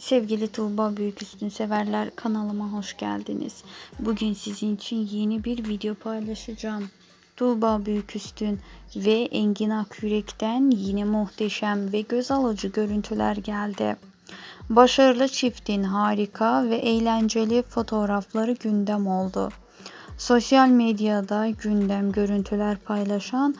Sevgili Tuğba Büyüküstün severler kanalıma hoş geldiniz. Bugün sizin için yeni bir video paylaşacağım. Tuğba Büyüküstün ve Engin Akyürek'ten yine muhteşem ve göz alıcı görüntüler geldi. Başarılı çiftin harika ve eğlenceli fotoğrafları gündem oldu. Sosyal medyada gündem görüntüler paylaşan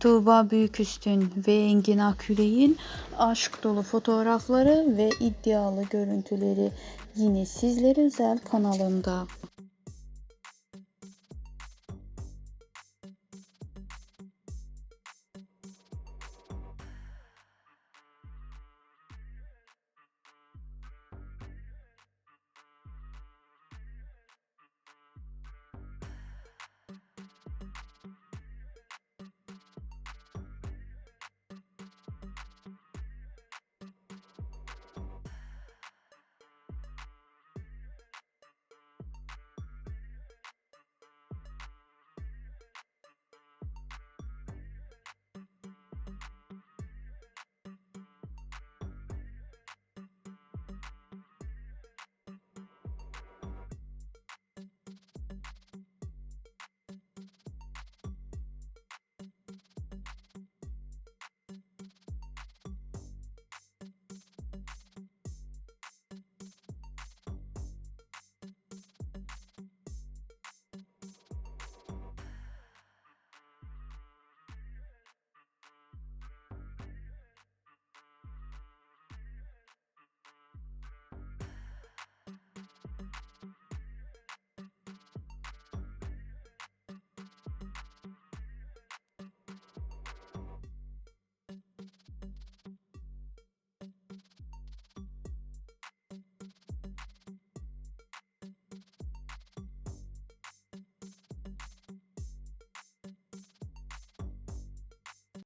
Tuğba Büyüküstün ve Engin Akyürek'in aşk dolu fotoğrafları ve iddialı görüntüleri yine sizlere özel kanalımda.